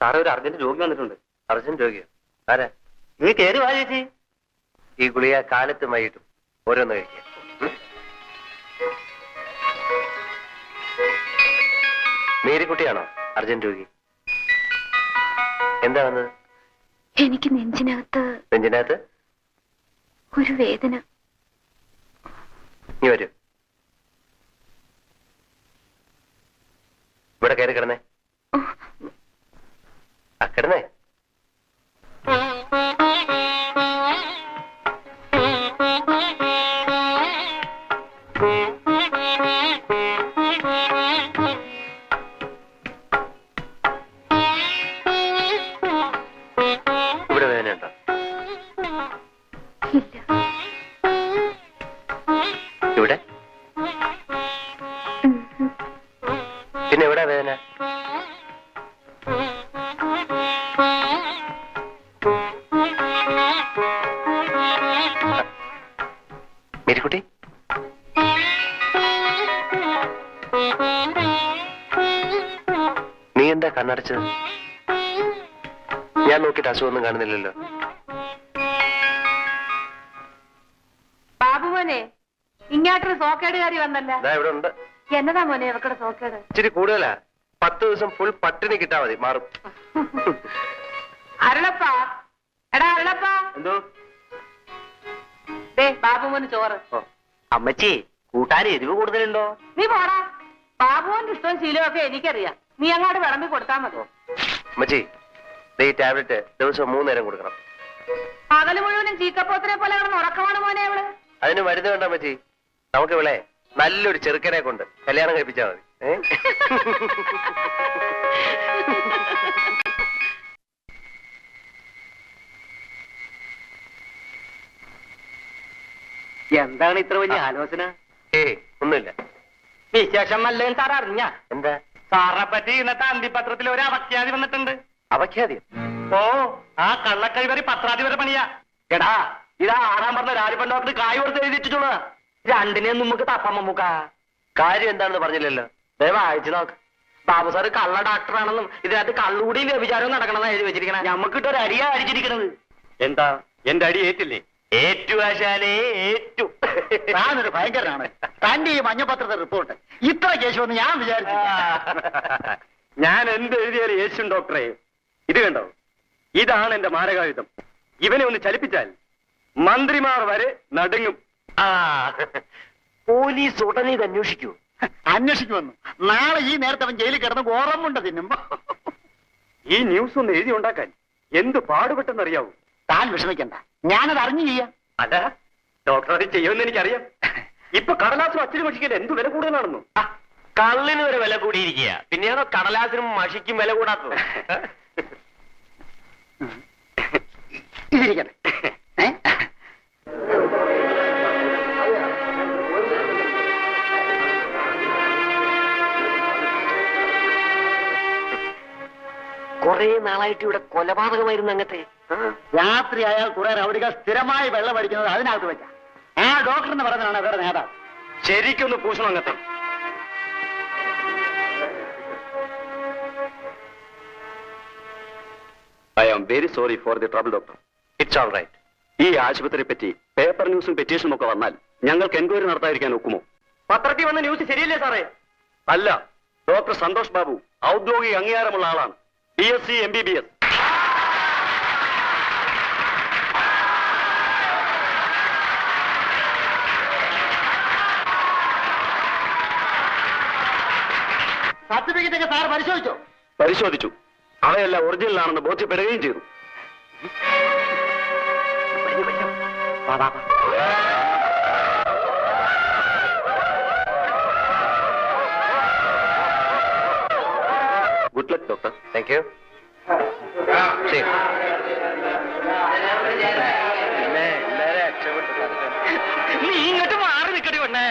സാറേ ഒരു അർജന്റ് രോഗി വന്നിട്ടുണ്ട്. അർജന്റ് രോഗിയോ ആരാ? നീ കയറി വാ ചേച്ചി. ഈ ഗുളിക കാലത്തും വൈകിട്ടും ഓരോന്ന് കഴിക്കുക? മേരിക്കുട്ടിയാണോ അർജന്റ് രോഗി എന്താ വന്നത്? എനിക്ക് നെഞ്ചിനകത്ത് നെഞ്ചിനകത്ത്? ഒരു വേദന. നീ വരൂ. ഇവിടെ കയറി കിടന്നേ. കിടന്നേ. ഇവിടെ വേദനയുണ്ടോ ഇവിടെ. പിന്നെ എവിടെ വേദന? കണ്ണടച്ചത് ഞാൻ നോക്കിയിട്ട് അസുഖമൊന്നും കാണുന്നില്ലല്ലോ. ബാബുമോനെ ഇങ്ങാട്ടൊരു സോക്കേട് സോക്കേടുകാരി വന്നല്ലേ. ഇവിടെ ഉണ്ട്. എന്നതാ മോനെ ഇവക്കടെ സോക്കേട്? ഇച്ചിരി കൂടുതലാ. പത്ത് ദിവസം ഫുൾ പട്ടിണി കിട്ടാ മതി മാറും. അരുളപ്പാ. എടാ അരുളപ്പാ. എന്തോ? ദേ ബാബു മോന് ചോറ് അമ്മച്ചി കൂട്ടാൻ എരിവ് കൂടുതലുണ്ടോ? നീ പോടാ. ബാബുവിന്റെ ഇഷ്ടവും ശീലവും ഒക്കെ എനിക്കറിയാം. നീ അങ്ങോട്ട് വിളമ്പി കൊടുത്താൽ മതി. അമ്മച്ചി ദേ ഈ ടാബ്ലറ്റ് ദിവസം മൂന്ന് നേരം കൊടുക്കണം. പകൽ മുഴുവനും ചീക്കപ്പോത്തിനെ പോലെ കിടന്ന് ഉറക്കമാണ് മോനെ അവൾ. അതിന് മരുന്ന് വേണ്ട അമ്മച്ചി നമുക്ക് ഇവിടെ നല്ലൊരു ചെറുക്കനെ കൊണ്ട് കല്യാണം കഴിപ്പിച്ചാൽ മതി. എന്താണ് ഇത്ര വലിയ ആലോചന? ഏയ് ഒന്നുമില്ല. വിശേഷം അല്ലേ സാർ അറിഞ്ഞ? എന്താ? സാറെ പറ്റി ഇന്നത്തെ അന്തിപത്രത്തിൽ ഒരു അവഖ്യാതി വന്നിട്ടുണ്ട്. അവഖ്യാതി ഓ ആ കള്ളക്കൈവരി പത്രാധിപര പണിയാ. എടാ ഇതാ ആറാം പറഞ്ഞ രാജപ്പൻ ഡോക്ടർ കായ് കൊടുത്ത് എഴുതിച്ചിട്ടുള്ള. രണ്ടിനെയും നമുക്ക് തപ്പാൻ മമ്മൂക്ക കാര്യം എന്താണെന്ന് പറഞ്ഞില്ലല്ലോ. ദയവ് അയച്ചു നോക്ക്. ബാബു സാറ് കള്ള ഡോക്ടറാണെന്നും ഇതിനകത്ത് കള്ളുകൂടിയും വിചാരവും നടക്കണമെന്ന് എഴുതി വെച്ചിരിക്കണേ. നമുക്കിട്ടൊരു ഒരു അടിയാ അടിച്ചിരിക്കണത്. എന്താ? എന്റെ അടി ഏറ്റില്ലേ? ഏറ്റു ആശാലേ ഏറ്റു. താനൊരു ഭയങ്കരനാണ്. തന്റെ ഈ മഞ്ഞപത്രത്തെ റിപ്പോർട്ട് ഇത്ര കേശമെന്ന് ഞാൻ വിചാരിച്ചു ഞാൻ എന്ത് എഴുതിയാലും യേശു ഡോക്ടറെ. ഇത് കണ്ടോ? ഇതാണ് എന്റെ മാരകായുധം. ഇവനെ ഒന്ന് ചലിപ്പിച്ചാൽ മന്ത്രിമാർ വരെ നടുങ്ങും. ആ. പോലീസ് ഉടനെ ഇത് അന്വേഷിക്കൂ. അന്വേഷിക്കുമെന്ന്. നാളെ ഈ നേരത്തെ അവൻ ജയിലിൽ കിടന്ന് ഓറമുണ്ട് തിന്നുമ്പോ. ഈ ന്യൂസ് ഒന്ന് എഴുതി ഉണ്ടാക്കാൻ എന്ത് പാടുപെട്ടെന്നറിയാവൂ താൻ വിഷമിക്കണ്ട. ഞാനത് അറിഞ്ഞു ചെയ്യാം. അല്ല ഡോക്ടർ അത് ചെയ്യുമെന്ന് എനിക്കറിയാം. ഇപ്പൊ കടലാസും അച്ഛനും മഷിക്കൽ എന്ത് വില കൂടുതലാണെന്നു? കള്ളിന് വരെ വില കൂടിയിരിക്കുക പിന്നെയാണോ കടലാസിനും മഷിക്കും വില കൂടാത്തത്? ഇതിരിക്കട്ടെ. കൊറേ നാളായിട്ട് ഇവിടെ കൊലപാതകമായിരുന്നു അങ്ങത്തെ. രാത്രി അയാൾ കുറെ റൗഡികൾ സ്ഥിരമായി വെള്ളം അടിക്കുന്നത് അതിനകത്ത് വെച്ച. ആ ഡോക്ടർ എന്ന് പറഞ്ഞതാണ് അവരുടെ നേതാവ്. ശരിക്കൊന്ന് പൂശണം അങ്ങത്തെ. I am very sorry for the trouble doctor it's all right ഈ ആശുപത്രിയെ പറ്റി പേപ്പർ ന്യൂസും പെറ്റീഷനും ഒക്കെ വന്നാൽ ഞങ്ങൾക്ക് എൻക്വയറി നടത്താതിരിക്കാൻ ഒക്കുമോ? പത്രത്തിൽ വന്ന ന്യൂസ് ശരിയല്ലേ സാറേ? അല്ല ഡോക്ടർ സന്തോഷ് ബാബു ഔദ്യോഗിക അംഗീകാരമുള്ള ആളാണ്. B S C M B B S certificate ഒക്കെ സാർ പരിശോധിച്ചോ? പരിശോധിച്ചു. അവയെല്ലാം ഒറിജിനൽ ആണെന്ന് ബോധ്യപ്പെടുകയും ചെയ്തു. Good luck doctor thank you നീ ഇങ്ങോട്ട് മാറി നിൽക്കടി പെണ്ണേ.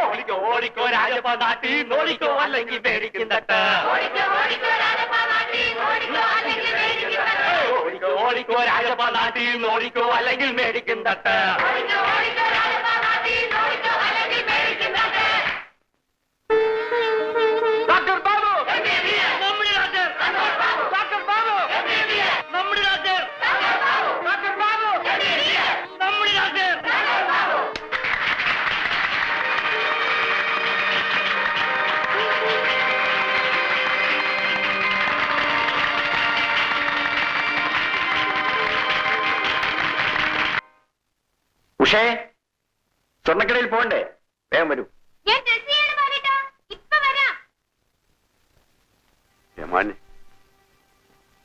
ഓടിക്കോ ഓടിക്കോ രാജപ്പ നാട്ടി ഓടിക്കോ അല്ലെങ്കിൽ മേടിക്കും തട്ട്. ഓടിക്കോ ഓടിക്കോ രാജപ്പ നാട്ടി ഓടിക്കോ അല്ലെങ്കിൽ ഉഷേ സ്വർണക്കടയിൽ പോണ്ടേ വേഗം വരൂ.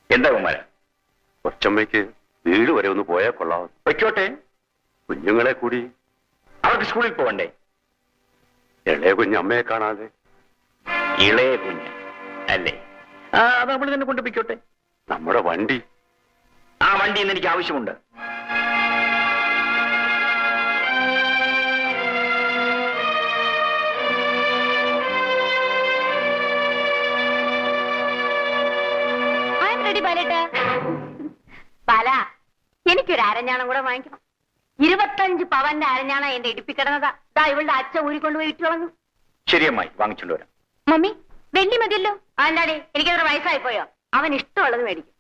എന്താ കുമാര? കൊച്ചമ്മയ്ക്ക് വീട് വരെ ഒന്ന് പോയാൽ കൊള്ളാം വയ്ക്കോട്ടെ കുഞ്ഞുങ്ങളെ കൂടി. അവർക്ക് സ്കൂളിൽ പോകണ്ടേ? ഇളയ കുഞ്ഞ് അമ്മയെ കാണാതെ. ഇളയ കുഞ്ഞ് അല്ലേ? ആ അത് നമ്മൾ തന്നെ കൊണ്ടുപോയിക്കോട്ടെ നമ്മുടെ വണ്ടി. ആ വണ്ടി ഇന്ന് എനിക്ക് ആവശ്യമുണ്ട്. എനിക്കൊരു അരഞ്ഞാണം കൂടെ വാങ്ങിക്കണം ഇരുപത്തഞ്ച് പവന്റെ അരഞ്ഞാണ എന്റെ ഇടിപ്പിക്കിടന്നതാ ദാ ഇവളുടെ അച്ഛൻ ഊരിക്കൊണ്ടുപോയി ഇട്ടു കളഞ്ഞു ശരിയമ്മായി വാങ്ങിച്ചോണ്ട് വരാം. മമ്മി വെള്ളി മതിയല്ലോ. അല്ലാടെ എനിക്കത്ര വയസ്സായി പോയോ അവൻ ഇഷ്ടമുള്ളത് മേടിക്കും.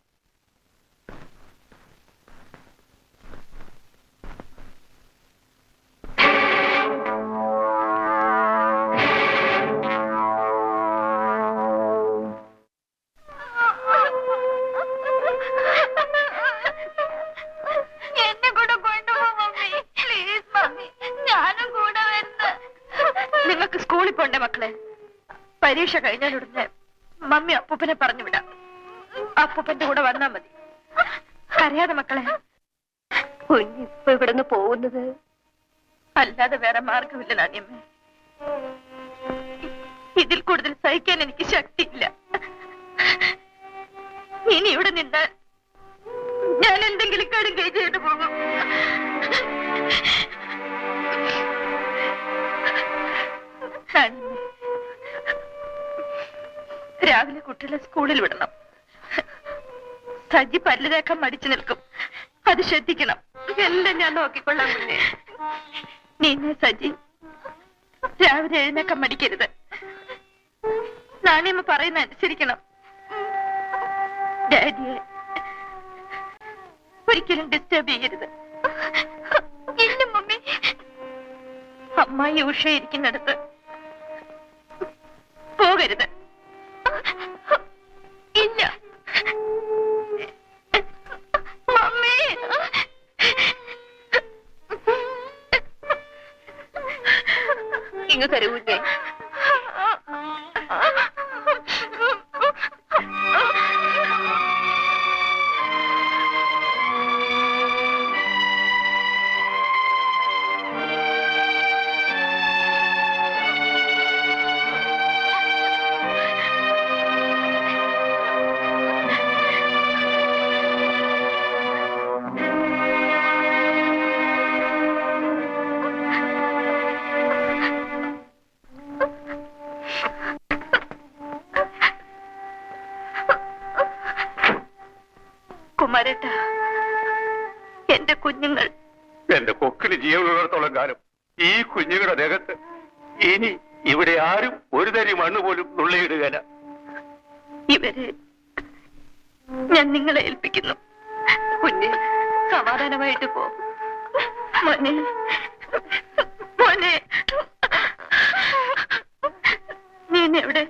ഇവിടുന്ന് പോകുന്നത്? അല്ലാതെ വേറെ മാർഗമില്ല നാണ്യമ്മ. ഇതിൽ കൂടുതൽ സഹിക്കാൻ എനിക്ക് ശക്തിയില്ല. ഇനി ഇവിടെ നിന്നാൽ ഞാൻ എന്തെങ്കിലും കടുകൈ ചെയ്തു പോകും. രാവിലെ കുട്ടികളെ സ്കൂളിൽ വിടണം. സജി പല്ല് തേക്കാൻ മടിച്ചു നിൽക്കും. അത് ശ്രദ്ധിക്കണം. എല്ലാം ഞാൻ നോക്കിക്കൊള്ളാം മുന്നേ. നീന്നെ സജി രാവിലെ എഴുന്നേക്കാൻ മടിക്കരുത്. നാണിയമ്മ പറയുന്ന അനുസരിക്കണം. ഡാഡിയെ ഒരിക്കലും ഡിസ്റ്റർബ് ചെയ്യരുത്. ഇല്ല മമ്മി. അമ്മായി ഉഷ ഇരിക്കുന്നിടത്ത് പോകരുത്. ഇങ്ങ് തരൂ ജീവനുള്ളിടത്തോളം കാലം ഈ കുഞ്ഞുങ്ങളുടെ ദേഹത്ത് ഇനി ഇവിടെ ആരും ഒരു തരി മണ്ണ് പോലും നുള്ളിയിടുകയില്ല. ഇവരെ ഞാൻ നിങ്ങളെ ഏൽപ്പിക്കുന്നു. കുഞ്ഞ് സമാധാനമായിട്ട് പോ. മോനെ മോനെ. നീ എവിടെ?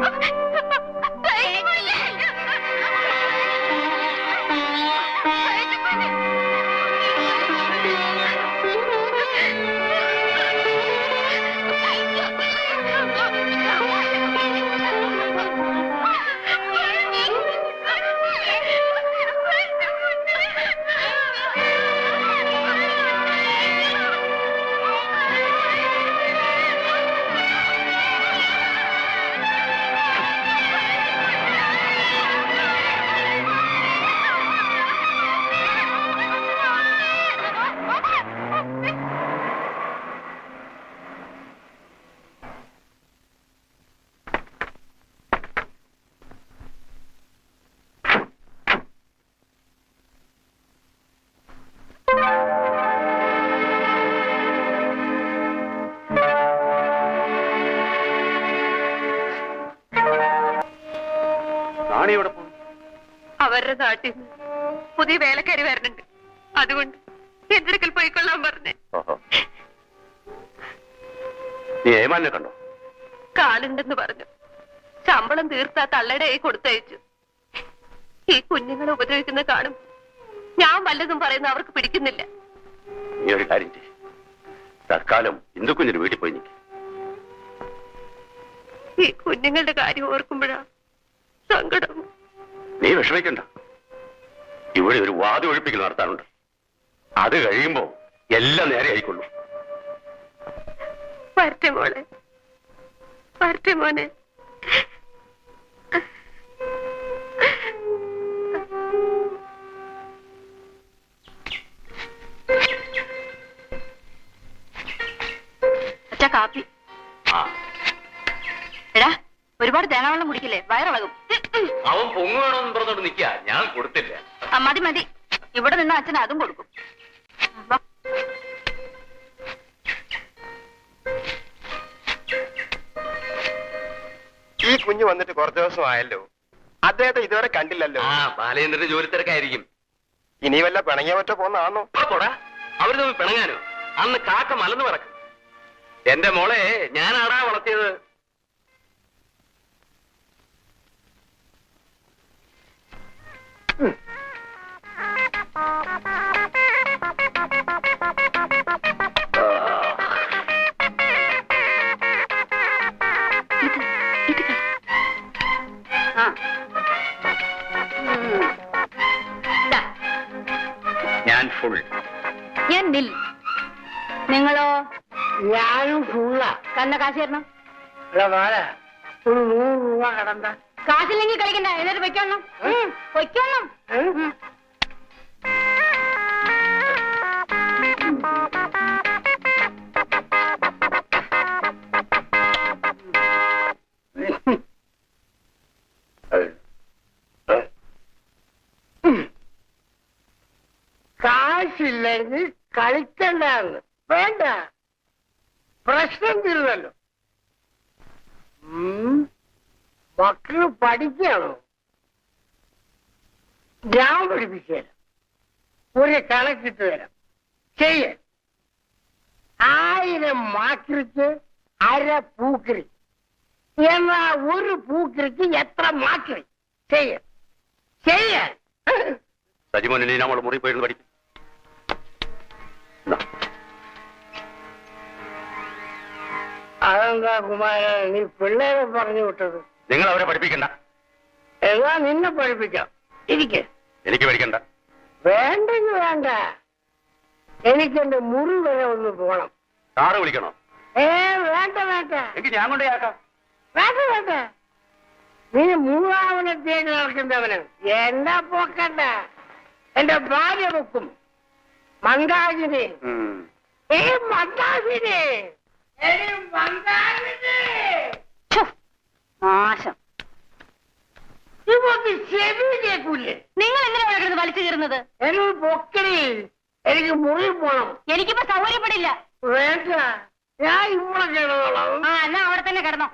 Oh, അവരുടെ നാട്ടിൽ നിന്ന് പുതിയ വേലക്കാരി വരണുണ്ട്. അതുകൊണ്ട് എന്റെ അടുക്കൽ പോയിക്കൊള്ളാൻ പറഞ്ഞേ. നീ ഏമാനെ കണ്ടോ? കാലുണ്ടെന്ന് പറഞ്ഞു. ശമ്പളം തീർത്താ തള്ളയുടെ കൈ കൊടുത്തയച്ചു. ഈ കുഞ്ഞുങ്ങളെ ഉപദ്രവിക്കുന്ന കാണും ഞാൻ വല്ലതും പറയുന്ന അവർക്ക് പിടിക്കുന്നില്ല. നീ ഒരു കാര്യം ചെയ്യ്. തൽക്കാലം കുഞ്ഞിന് വീട്ടിൽ പോയി നിൽക്കും ഈ കുഞ്ഞുങ്ങളുടെ കാര്യം ഓർക്കുമ്പോഴാ സങ്കടം. നീ വിഷമിക്കണ്ട. ഇവിടെ ഒരു വാദി ഒഴിപ്പിക്കൽ നടത്താനുണ്ട്. അത് കഴിയുമ്പോ എല്ലാം നേരെ ആയിക്കൊള്ളു. വരട്ടെ മോളെ. വരട്ടെ മോനെ. കാപ്പി. എടാ ഒരുപാട് തേങ്ങാവെള്ളം കുടിക്കില്ലേ? വയറിളകും. അവൻ പൊങ്ങു വേണമെന്ന് പറഞ്ഞോണ്ട് നിൽക്കുക ഞാൻ കൊടുത്തില്ല. മതി മതി. ഇവിടെ നിന്ന് അച്ഛൻ അതും കൊടുക്കും. ഈ കുഞ്ഞ് വന്നിട്ട് കുറച്ച് ദിവസം ആയല്ലോ അദ്ദേഹത്തെ ഇതുവരെ കണ്ടില്ലല്ലോ. ആ ബാലേന്ദ്രന്റെ ജോലി തിരക്കായിരിക്കും. ഇനി വല്ല പിണങ്ങിയ പറ്റോ പോന്നാണോ പോടാ. അവർ തമ്മിൽ പിണങ്ങാനോ? അന്ന് കാക്ക മലന്ന് പറക്കും. എന്റെ മോളെ ഞാനാടാ വളർത്തിയത്? ഞാൻ ഫുൾ ഞാൻ നിൽ നിങ്ങളോ? ഞാനും ഫുള്ളാ കന്ന കാശ് തരണം? ഒരു നൂറ് രൂപ കടന്താ കാശില്ലെങ്കിൽ കളിക്കണ്ട. എന്നിട്ട് വെക്കണം വെക്കണം കാശില്ലെങ്കിൽ കളിക്കണ്ടെന്ന്. വേണ്ട. പ്രശ്നം തീർന്നല്ലോ. മക്കൾ പഠിക്കണോ? ഞാൻ പഠിപ്പിച്ചു തരാം ഒരു കണക്കിട്ട് തരാം. ചെയ്യ. ആയിരം മാക്രിക്ക് അര പൂക്കറി എന്നാ ഒരു പൂക്കറിക്ക് എത്ര മാക്രി? ചെയ്യ. ചെയ്യ. സജിമോനെ നമ്മൾ മുറി പോയിരുന്നു പഠിക്കും. അതെന്താ കുമാര നീ പിള്ളേരെ പറഞ്ഞു വിട്ടത്? നിങ്ങൾ അവരെ പഠിപ്പിക്കണ്ട. എന്നാ നിന്നെ പഠിപ്പിക്കാം. ഇരിക്കെ. എനിക്ക് പഠിക്കണ്ട. വേണ്ടെന്ന് വേണ്ട. എനിക്കെന്റെ മുറി വരെ ഒന്ന് പോണം. കാറ് വിളിക്കണോ? ഏ വേണ്ട വേണ്ട. എനിക്ക് ഞാൻ കൊണ്ടേയാക്കാം വേണ്ട വേണ്ട. നീ മൂന്നാമനെ തേടി നടക്കുന്നവന് എന്നെ പോക്കണ്ട. എന്റെ ഭാര്യ വെക്കും. മന്ദാകിനി ഏ മന്ദാകിനി നാശം. ഇവക്ക് ചെവി കേൾക്കൂലേ നിങ്ങൾ എന്തിനാണ് കിടന്ന് വലിച്ചു കീറുന്നത്? എന്നോട് പൊക്കടി. എനിക്ക് മുറി പോണം. എനിക്കിപ്പോ സൗകര്യപ്പെടില്ല. വേണ്ട. ഞാൻ ഇവിടെ കിടന്നോളാം. ആ എന്നാ അവിടെ തന്നെ കിടന്നോ.